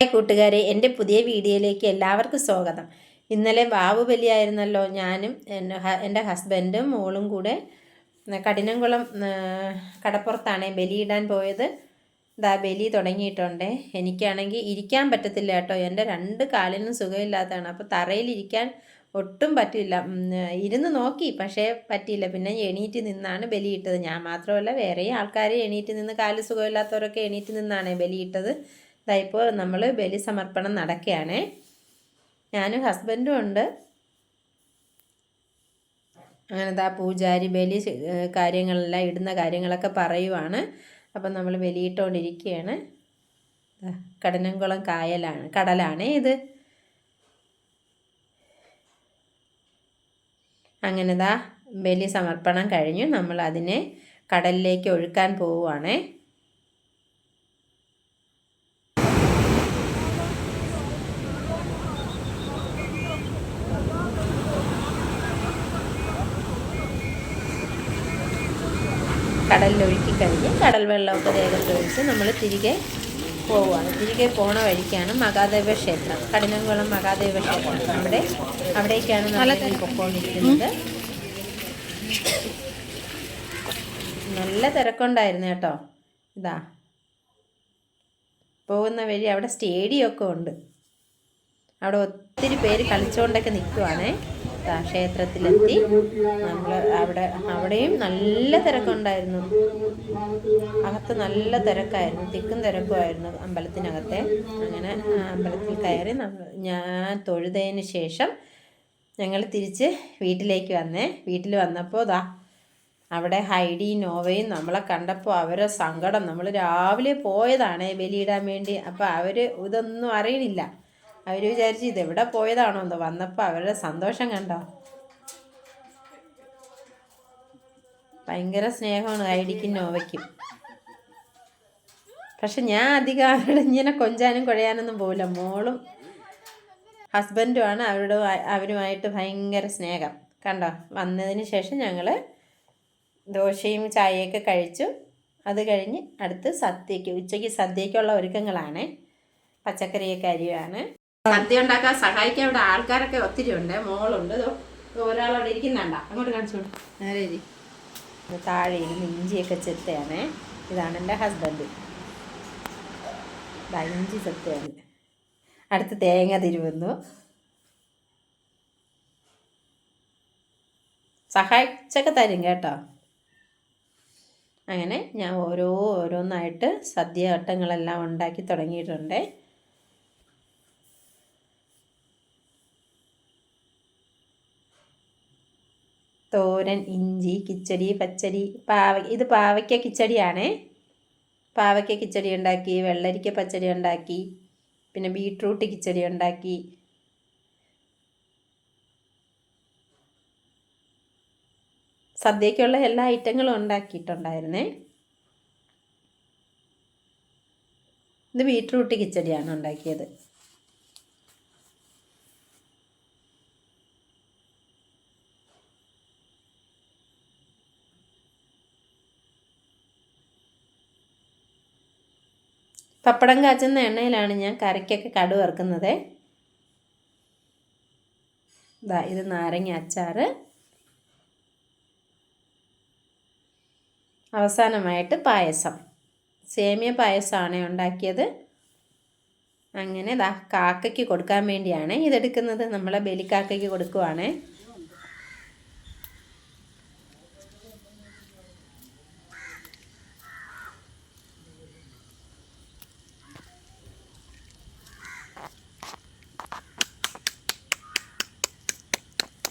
കൂട്ടുകാരെ എന്റെ പുതിയ വീഡിയോയിലേക്ക് എല്ലാവർക്കും സ്വാഗതം. ഇന്നലെ ബാബു ബലിയായിരുന്നല്ലോ ഞാനും എന്റെ ഹസ്ബൻഡും മോളും കൂടെ കഠിനംകുളം കടപ്പുറത്താണ് ബലിയിടാൻ പോയത്. ദാ ബലി തുടങ്ങിയിട്ടുണ്ട്. എനിക്കാണെങ്കിൽ ഇരിക്കാൻ പറ്റത്തില്ല കേട്ടോ. എന്റെ രണ്ട് കാലിനും സുഖമില്ലാത്തതാണ്. അപ്പോൾ തറയിലിരിക്കാൻ ഒട്ടും പറ്റില്ല. ഇരുന്ന് നോക്കി പക്ഷേ പറ്റിയില്ല. പിന്നെ എണീറ്റ് നിന്നാണ് ബലിയിട്ടത് ഞാൻ മാത്രമല്ല വേറെയും ആൾക്കാർ എണീറ്റ് നിന്ന് കാൽ സുഖമില്ലാത്തവരൊക്കെ എണീറ്റ് നിന്നാണ് ബലിയിട്ടത് ദാ ഇപ്പോൾ നമ്മൾ ബലി സമർപ്പണം നടക്കുകയാണ്. ഞാനും ഹസ്ബൻഡും ഉണ്ട്. അങ്ങനെ ദാ പൂജാരി ബലി കാര്യങ്ങളെല്ലാം ഇടുന്ന കാര്യങ്ങളൊക്കെ പറയുവാണ്. അപ്പം നമ്മൾ ബലിയിട്ടുകൊണ്ടിരിക്കുകയാണ് കടനംകുളം കായലാണ് കടലാണ് ഇത്. അങ്ങനെതാ ബലി സമർപ്പണം കഴിഞ്ഞു. നമ്മൾ അതിനെ കടലിലേക്ക് ഒഴുക്കാൻ പോവുകയാണേ കടലിൽ ഒഴുക്കി കഴിഞ്ഞ് കടൽ വെള്ളമൊക്കെ ദേഹത്ത് ഒഴിച്ച് നമ്മൾ തിരികെ പോവുകയാണ്. തിരികെ പോണ വഴിക്കാണ് മഹാദേവ ക്ഷേത്രം. കഠിനംകുളം മഹാദേവ ക്ഷേത്രം. നമ്മുടെ അവിടേക്കാണ് നമ്മൾ പൊക്കോണ്ടിരിക്കുന്നത്. നല്ല തിരക്കുണ്ടായിരുന്നു കേട്ടോ. ഇതാ. പോകുന്ന വഴി അവിടെ സ്റ്റേഡിയമൊക്കെ ഉണ്ട്. അവിടെ ഒത്തിരി പേര് കളിച്ചുകൊണ്ടൊക്കെ നിൽക്കുവാണേ ക്ഷേത്രത്തിലെത്തി നമ്മൾ അവിടെ അവിടെയും നല്ല തിരക്കുണ്ടായിരുന്നു. അകത്ത് നല്ല തിരക്കായിരുന്നു. തിക്കും തിരക്കുമായിരുന്നു അമ്പലത്തിനകത്തെ. അങ്ങനെ അമ്പലത്തിൽ കയറി ഞാൻ തൊഴുതതിന് ശേഷം ഞങ്ങൾ തിരിച്ച് വീട്ടിലേക്ക് വന്നേ. വീട്ടിൽ വന്നപ്പോൾ ദാ അവിടെ ഹൈഡി നോവയും നമ്മളെ കണ്ടപ്പോൾ അവരെ സങ്കടം. നമ്മൾ രാവിലെ പോയതാണ് ബലിയിടാൻ വേണ്ടി. അപ്പോൾ അവർ ഇതൊന്നും അറിയണില്ല. അവർ വിചാരിച്ചു എവിടെ പോയതാണോ എന്തോ വന്നപ്പോൾ അവരുടെ സന്തോഷം കണ്ടോ? ഭയങ്കര സ്നേഹമാണ് ഐഡിക്കും നോവയ്ക്കും. പക്ഷെ ഞാൻ അധികം അവരുടെ ഇങ്ങനെ കൊഞ്ചാനും കുഴയാനൊന്നും പോവില്ല. മോളും ഹസ്ബൻഡുമാണ് അവരുടെ അവരുമായിട്ട് ഭയങ്കര സ്നേഹം. കണ്ടോ? വന്നതിന് ശേഷം ഞങ്ങൾ ദോശയും ചായയൊക്കെ കഴിച്ചു. അത് കഴിഞ്ഞ് അടുത്ത് സദ്യയ്ക്ക് ഉച്ചയ്ക്ക് സദ്യയ്ക്കുള്ള ഒരുക്കങ്ങളാണ്. പച്ചക്കറിയൊക്കെ അരിയാണ് സദ്യ ഉണ്ടാക്കാൻ സഹായിക്കാൻ ഇവിടെ ആൾക്കാരൊക്കെ ഒത്തിരി ഉണ്ട്. മോളുണ്ട്. ഒരാളവിടെ ഇരിക്കുന്നുണ്ട. അങ്ങോട്ട് കാണിച്ചോളൂ നേരെ താഴെ ഇരുന്ന് ഇഞ്ചിയൊക്കെ ചെത്തയാണ്. ഇതാണ് എന്റെ ഹസ്ബൻഡ് ഇഞ്ചി ചെത്തയാണ്. അടുത്ത് തേങ്ങ തിരുവുന്നു. സഹായിച്ചൊക്കെ തരും കേട്ടോ. അങ്ങനെ ഞാൻ ഓരോ ഓരോന്നായിട്ട് സദ്യ ഘട്ടങ്ങളെല്ലാം ഉണ്ടാക്കി തുടങ്ങിയിട്ടുണ്ട്. തോരൻ ഇഞ്ചി കിച്ചടി പച്ചടി പാവ ഇത് പാവയ്ക്ക കിച്ചടിയാണ്. പാവയ്ക്ക കിച്ചടി ഉണ്ടാക്കി വെള്ളരിക്ക പച്ചടി ഉണ്ടാക്കി പിന്നെ ബീട്രൂട്ട് കിച്ചടി ഉണ്ടാക്കി. സദ്യക്കുള്ള എല്ലാ ഐറ്റങ്ങളും ഉണ്ടാക്കിയിട്ടുണ്ടായിരുന്നേ. ഇത് ബീട്രൂട്ട് കിച്ചടിയാണ് ഉണ്ടാക്കിയത്. പപ്പടം കാച്ചുന്ന എണ്ണയിലാണ് ഞാൻ കറിക്കൊക്കെ കടു വറുക്കുന്നത്. ഇതാ ഇത് നാരങ്ങ അച്ചാറ്. അവസാനമായിട്ട് പായസം. സേമിയ പായസമാണ് ഉണ്ടാക്കിയത്. അങ്ങനെ ദാ കാക്കയ്ക്ക് കൊടുക്കാൻ വേണ്ടിയാണ് ഇതെടുക്കുന്നത്. നമ്മളെ ബലിക്കാക്കയ്ക്ക് കൊടുക്കുവാണ്.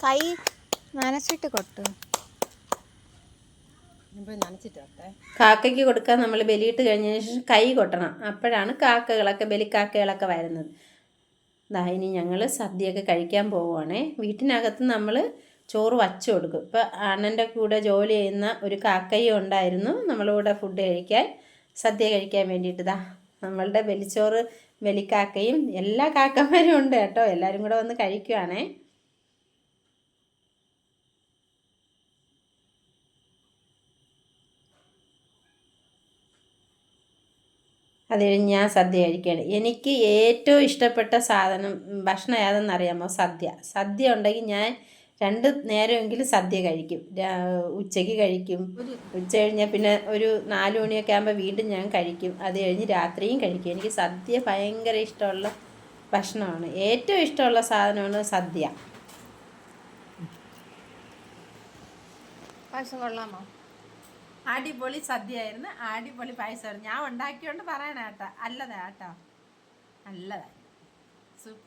കൈ നനച്ചിട്ട് കൊട്ടു. കാക്കയ്ക്ക് കൊടുക്കാൻ നമ്മൾ ബലിയിട്ട് കഴിഞ്ഞതിന് ശേഷം കൈ കൊട്ടണം. അപ്പോഴാണ് കാക്കകളൊക്കെ ബലിക്കാക്കകളൊക്കെ വരുന്നത്. ദാ ഇനി ഞങ്ങൾ സദ്യയൊക്കെ കഴിക്കാൻ പോവുകയാണേ വീട്ടിനകത്ത് നമ്മൾ ചോറ് വച്ചു കൊടുക്കും. ഇപ്പോൾ അണ്ണന്റെ കൂടെ ജോലി ചെയ്യുന്ന ഒരു കാക്കയും ഉണ്ടായിരുന്നു. നമ്മളിവിടെ ഫുഡ് കഴിക്കാൻ സദ്യ കഴിക്കാൻ വേണ്ടിയിട്ട്. ദാ നമ്മളുടെ ബലിച്ചോറ് ബലിക്കാക്കയും എല്ലാ കാക്കന്മാരും ഉണ്ട് കേട്ടോ. എല്ലാവരും കൂടെ വന്ന് കഴിക്കുവാണേ. അത് കഴിഞ്ഞ് ഞാൻ സദ്യ കഴിക്കുകയാണ് എനിക്ക് ഏറ്റവും ഇഷ്ടപ്പെട്ട സാധനം ഭക്ഷണം ഏതെന്ന് അറിയാമോ? സദ്യ. സദ്യ ഉണ്ടെങ്കിൽ ഞാൻ രണ്ട് നേരമെങ്കിലും സദ്യ കഴിക്കും. ഉച്ചയ്ക്ക് കഴിക്കും. ഉച്ച കഴിഞ്ഞാൽ പിന്നെ ഒരു നാല് മണിയൊക്കെ ആകുമ്പോൾ വീണ്ടും ഞാൻ കഴിക്കും. അത് കഴിഞ്ഞ് രാത്രിയും കഴിക്കും. എനിക്ക് സദ്യ ഭയങ്കര ഇഷ്ടമുള്ള ഭക്ഷണമാണ്. ഏറ്റവും ഇഷ്ടമുള്ള സാധനമാണ് സദ്യ. പായസം കൊള്ളാമോ? അടിപൊളി സദ്യയായിരുന്നു. അടിപൊളി പായസമായിരുന്നു. ഞാൻ ഉണ്ടാക്കിയോണ്ട് പറയണ കേട്ടോ. അല്ലതാ കേട്ടോ. സൂപ്പർ.